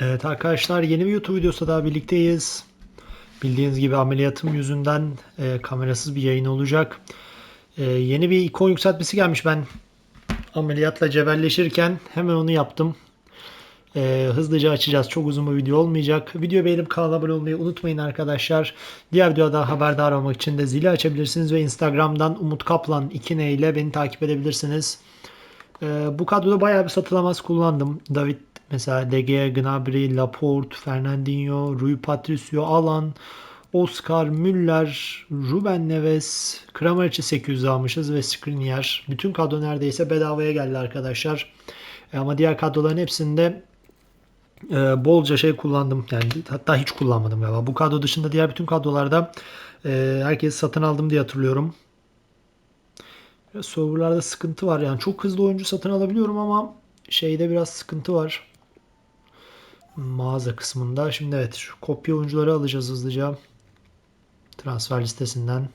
Evet arkadaşlar yeni bir YouTube videosu daha birlikteyiz. Bildiğiniz gibi ameliyatım yüzünden e, kamerasız bir yayın olacak. E, yeni bir ikon yükseltmesi gelmiş ben ameliyatla cebelleşirken hemen onu yaptım. E, hızlıca açacağız. Çok uzun bir video olmayacak. Video beğenip kanala abone olmayı unutmayın arkadaşlar. Diğer videoda haberdar olmak için de zili açabilirsiniz ve Instagram'dan Umut Kaplan 2N ile beni takip edebilirsiniz. Ee, bu kadroda bayağı bir satılamaz kullandım. David mesela De Gea, Gnabry, Laporte, Fernandinho, Rui Patricio, Alan, Oscar, Müller, Ruben Neves, Kramaric'i 800 almışız ve Skriniar. Bütün kadro neredeyse bedavaya geldi arkadaşlar. E, ama diğer kadroların hepsinde e, bolca şey kullandım. Yani hatta hiç kullanmadım galiba. Bu kadro dışında diğer bütün kadrolarda e, herkesi satın aldım diye hatırlıyorum. Serverlarda sıkıntı var. Yani çok hızlı oyuncu satın alabiliyorum ama şeyde biraz sıkıntı var. Mağaza kısmında. Şimdi evet şu kopya oyuncuları alacağız hızlıca. Transfer listesinden.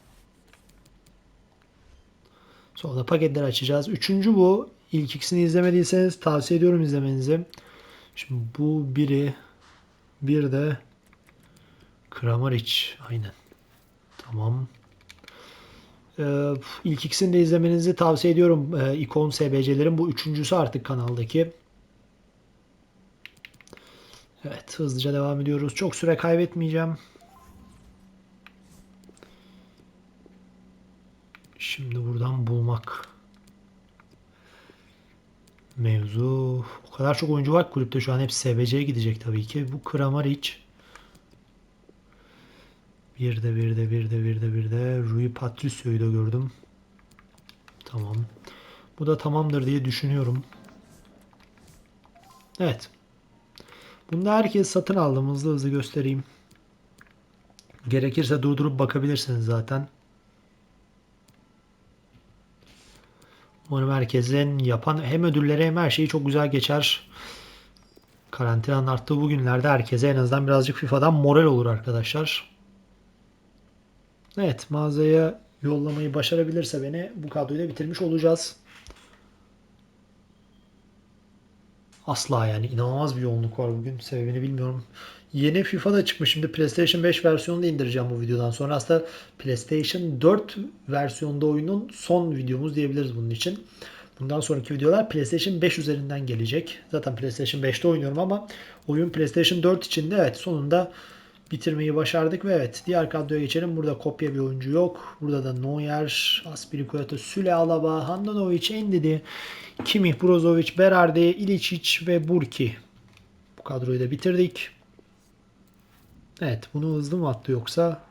Sonra da paketleri açacağız. Üçüncü bu. İlk ikisini izlemediyseniz tavsiye ediyorum izlemenizi. Şimdi bu biri. Bir de Kramaric. Aynen. Tamam. Ee, ilk ikisini de izlemenizi tavsiye ediyorum. Ee, ikon SBC'lerin bu üçüncüsü artık kanaldaki. Evet hızlıca devam ediyoruz. Çok süre kaybetmeyeceğim. Şimdi buradan bulmak. Mevzu. O kadar çok oyuncu var kulüpte şu an hepsi SBC'ye gidecek tabii ki. Bu Kramaric. Bir de bir de bir de bir de bir de Rui Patricio'yu da gördüm. Tamam. Bu da tamamdır diye düşünüyorum. Evet. Bunda herkes satın aldım. Hızlı hızlı göstereyim. Gerekirse durdurup bakabilirsiniz zaten. Umarım herkesin yapan hem ödülleri hem her şeyi çok güzel geçer. Karantinanın arttığı bu günlerde herkese en azından birazcık FIFA'dan moral olur arkadaşlar. Evet mağazaya yollamayı başarabilirse beni bu kadroyu da bitirmiş olacağız. Asla yani inanılmaz bir yoğunluk var bugün. Sebebini bilmiyorum. Yeni FIFA da çıkmış. Şimdi PlayStation 5 versiyonunu da indireceğim bu videodan sonra. Aslında PlayStation 4 versiyonda oyunun son videomuz diyebiliriz bunun için. Bundan sonraki videolar PlayStation 5 üzerinden gelecek. Zaten PlayStation 5'te oynuyorum ama oyun PlayStation 4 için de evet sonunda bitirmeyi başardık ve evet diğer kadroya geçelim. Burada kopya bir oyuncu yok. Burada da Neuer, Aspilicueta, Süle Alaba, Handanovic, Endidi, Kimih, Brozovic, Berardi, İličić ve Burki. Bu kadroyu da bitirdik. Evet bunu hızlı mı attı yoksa?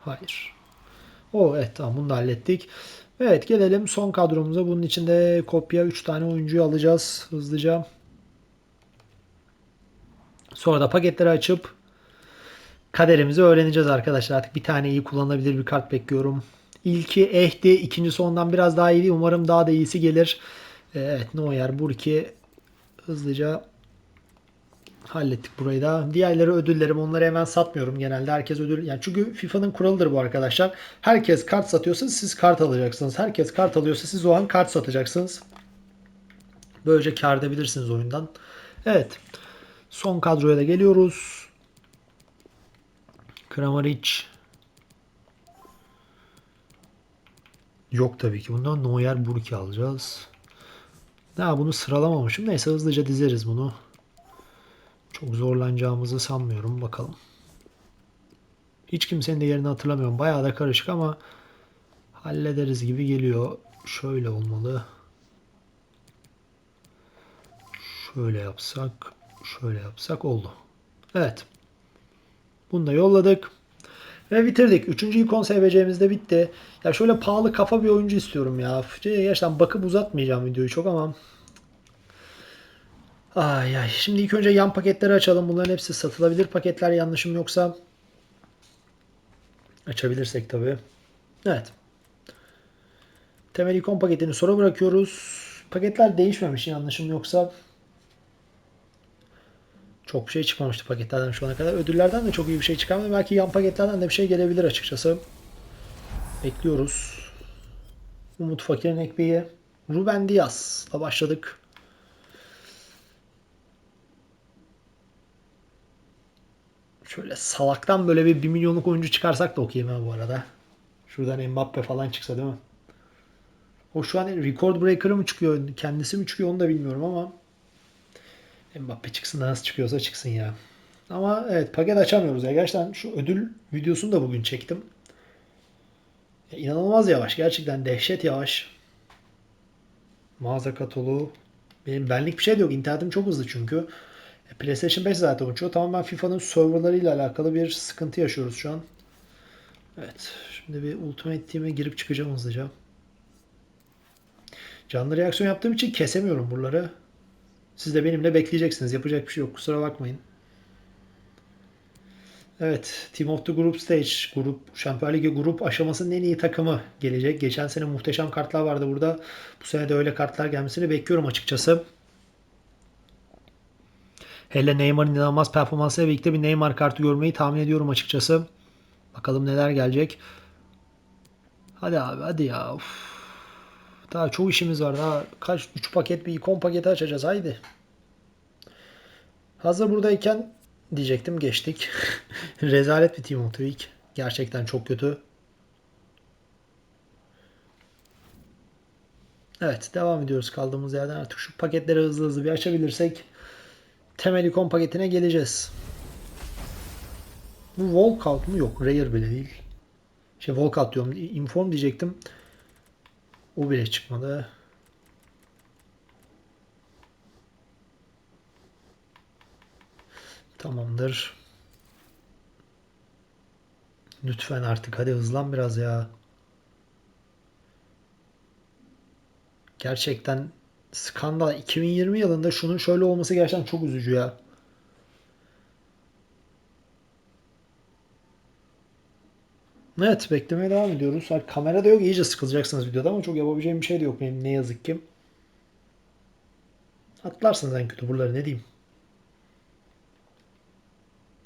Hayır. O evet tamam bunu da hallettik. Evet gelelim son kadromuza. Bunun içinde kopya 3 tane oyuncuyu alacağız hızlıca. Sonra da paketleri açıp kaderimizi öğreneceğiz arkadaşlar. Artık bir tane iyi kullanılabilir bir kart bekliyorum. İlki ehdi. ikincisi ondan biraz daha iyiydi. Umarım daha da iyisi gelir. Evet Neuer, Burki hızlıca hallettik burayı da. Diğerleri ödüllerim. Onları hemen satmıyorum genelde. Herkes ödül. Yani çünkü FIFA'nın kuralıdır bu arkadaşlar. Herkes kart satıyorsa siz kart alacaksınız. Herkes kart alıyorsa siz o an kart satacaksınız. Böylece kar edebilirsiniz oyundan. Evet. Son kadroya da geliyoruz. Kramaric. Yok tabii ki. Bundan Neuer Burki alacağız. Daha bunu sıralamamışım. Neyse hızlıca dizeriz bunu. Çok zorlanacağımızı sanmıyorum. Bakalım. Hiç kimsenin de yerini hatırlamıyorum. Bayağı da karışık ama hallederiz gibi geliyor. Şöyle olmalı. Şöyle yapsak. Şöyle yapsak oldu. Evet. Bunu da yolladık. Ve bitirdik. Üçüncü ikon SVC'miz de bitti. Ya şöyle pahalı kafa bir oyuncu istiyorum ya. Gerçekten bakıp uzatmayacağım videoyu çok ama. Ay ay. Şimdi ilk önce yan paketleri açalım. Bunların hepsi satılabilir paketler yanlışım yoksa. Açabilirsek tabii. Evet. Temel ikon paketini sonra bırakıyoruz. Paketler değişmemiş yanlışım yoksa. Çok bir şey çıkmamıştı paketlerden şu ana kadar. Ödüllerden de çok iyi bir şey çıkamadı. Belki yan paketlerden de bir şey gelebilir açıkçası. Bekliyoruz. Umut Fakir'in ekmeği. Ruben Diaz'la başladık. Şöyle salaktan böyle bir 1 milyonluk oyuncu çıkarsak da okeyim ha bu arada. Şuradan Mbappe falan çıksa değil mi? O şu an record breaker'ı mı çıkıyor? Kendisi mi çıkıyor onu da bilmiyorum ama Mbappe çıksın da nasıl çıkıyorsa çıksın ya. Ama evet paket açamıyoruz ya. Gerçekten şu ödül videosunu da bugün çektim. Ya inanılmaz yavaş. Gerçekten dehşet yavaş. Mağaza kataloğu. Benim benlik bir şey de yok. İnternetim çok hızlı çünkü. E, PlayStation 5 zaten uçuyor. Tamamen FIFA'nın serverlarıyla alakalı bir sıkıntı yaşıyoruz şu an. Evet. Şimdi bir Ultimate Team'e girip çıkacağım hızlıca. Canlı reaksiyon yaptığım için kesemiyorum buraları. Siz de benimle bekleyeceksiniz. Yapacak bir şey yok. Kusura bakmayın. Evet. Team of the Group Stage. Grup, Şampiyonlar Ligi grup aşamasının en iyi takımı gelecek. Geçen sene muhteşem kartlar vardı burada. Bu sene de öyle kartlar gelmesini bekliyorum açıkçası. Hele Neymar'ın inanılmaz performansıyla birlikte bir Neymar kartı görmeyi tahmin ediyorum açıkçası. Bakalım neler gelecek. Hadi abi hadi ya. Uf. Daha çok işimiz var. Daha kaç 3 paket bir ikon paketi açacağız. Haydi. Hazır buradayken diyecektim geçtik. Rezalet bir the Week. Gerçekten çok kötü. Evet devam ediyoruz kaldığımız yerden. Artık şu paketleri hızlı hızlı bir açabilirsek temel ikon paketine geleceğiz. Bu walkout mu? Yok. Rare bile değil. Şey walkout diyorum. Inform diyecektim. O bile çıkmadı. Tamamdır. Lütfen artık hadi hızlan biraz ya. Gerçekten skandal. 2020 yılında şunun şöyle olması gerçekten çok üzücü ya. Evet beklemeye devam ediyoruz. Hani kamera da yok iyice sıkılacaksınız videoda ama çok yapabileceğim bir şey de yok benim ne yazık ki. Atlarsınız en kötü buraları ne diyeyim.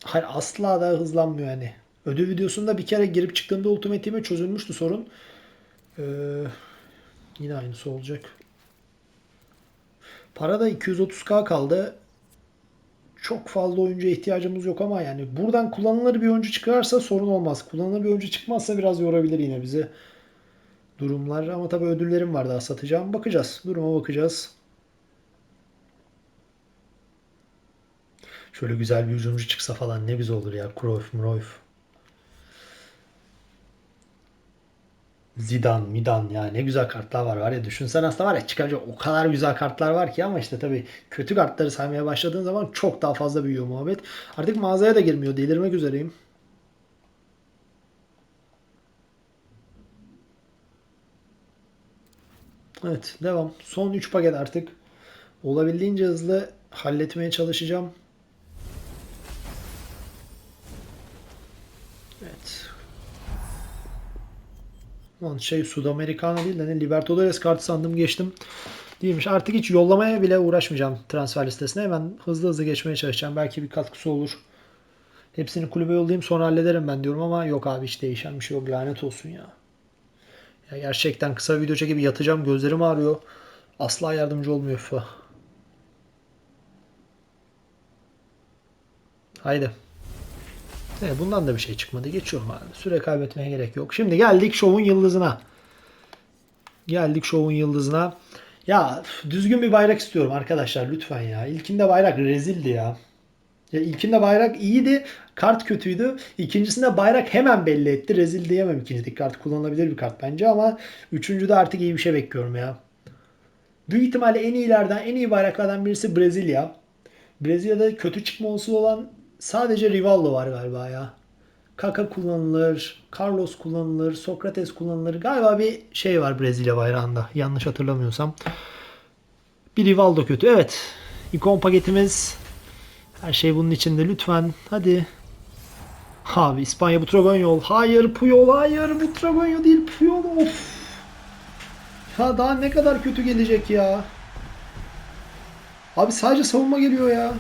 Hayır asla da hızlanmıyor yani. Ödül videosunda bir kere girip çıktığımda Ultimate çözülmüştü sorun. Ee, yine aynısı olacak. Para da 230k kaldı. Çok fazla oyuncuya ihtiyacımız yok ama yani buradan kullanılır bir oyuncu çıkarsa sorun olmaz. Kullanılır bir oyuncu çıkmazsa biraz yorabilir yine bizi durumlar. Ama tabii ödüllerim var daha satacağım. Bakacağız. Duruma bakacağız. Şöyle güzel bir hücumcu çıksa falan ne güzel olur ya. Cruyff, Cruyff. Zidane, Midan ya ne güzel kartlar var var ya düşünsen aslında var ya çıkacak o kadar güzel kartlar var ki ama işte tabii kötü kartları saymaya başladığın zaman çok daha fazla büyüyor muhabbet. Artık mağazaya da girmiyor delirmek üzereyim. Evet devam. Son 3 paket artık. Olabildiğince hızlı halletmeye çalışacağım. Lan şey Sudamericana değil de ne Libertadores kartı sandım geçtim. Değilmiş. Artık hiç yollamaya bile uğraşmayacağım transfer listesine. Hemen hızlı hızlı geçmeye çalışacağım. Belki bir katkısı olur. Hepsini kulübe yollayayım sonra hallederim ben diyorum ama yok abi hiç değişen bir şey yok. Lanet olsun ya. Ya gerçekten kısa video çekip yatacağım. Gözlerim ağrıyor. Asla yardımcı olmuyor FIFA. Haydi. Evet, bundan da bir şey çıkmadı. Geçiyorum abi. Süre kaybetmeye gerek yok. Şimdi geldik şovun yıldızına. Geldik şovun yıldızına. Ya düzgün bir bayrak istiyorum arkadaşlar lütfen ya. İlkinde bayrak rezildi ya. Ya ilkinde bayrak iyiydi. Kart kötüydü. İkincisinde bayrak hemen belli etti. Rezil diyemem ikincideki kart. Kullanılabilir bir kart bence ama üçüncüde artık iyi bir şey bekliyorum ya. Büyük ihtimalle en iyilerden, en iyi bayraklardan birisi Brezilya. Brezilya'da kötü çıkma olasılığı olan sadece Rivaldo var galiba ya. Kaka kullanılır, Carlos kullanılır, Sokrates kullanılır. Galiba bir şey var Brezilya bayrağında. Yanlış hatırlamıyorsam. Bir Rivaldo kötü. Evet. İkon paketimiz. Her şey bunun içinde. Lütfen. Hadi. Abi İspanya Butragueño. Hayır Puyol. Hayır Butragueño değil Puyol. Of. Ya daha ne kadar kötü gelecek ya. Abi sadece savunma geliyor ya.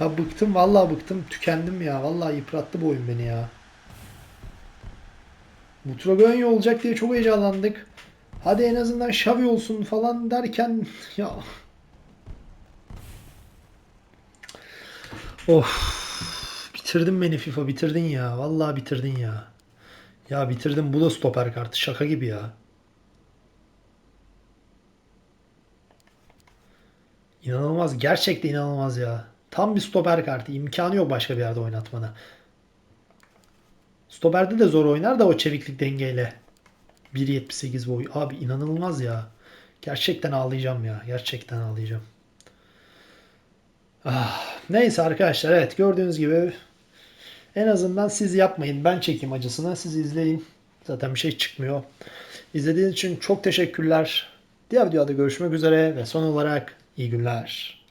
Ya bıktım vallahi bıktım. Tükendim ya. Vallahi yıprattı bu oyun beni ya. Butragueño olacak diye çok heyecanlandık. Hadi en azından Xavi olsun falan derken ya Of. Bitirdin beni FIFA bitirdin ya. Vallahi bitirdin ya. Ya bitirdin bu da stoper kartı. Şaka gibi ya. İnanılmaz. Gerçekten inanılmaz ya. Tam bir stoper kartı. İmkanı yok başka bir yerde oynatmana. Stoperde de zor oynar da o çeviklik dengeyle. 1.78 boy. Abi inanılmaz ya. Gerçekten ağlayacağım ya. Gerçekten ağlayacağım. Ah, neyse arkadaşlar evet gördüğünüz gibi en azından siz yapmayın. Ben çekeyim acısını. Siz izleyin. Zaten bir şey çıkmıyor. İzlediğiniz için çok teşekkürler. Diğer videoda görüşmek üzere ve son olarak iyi günler.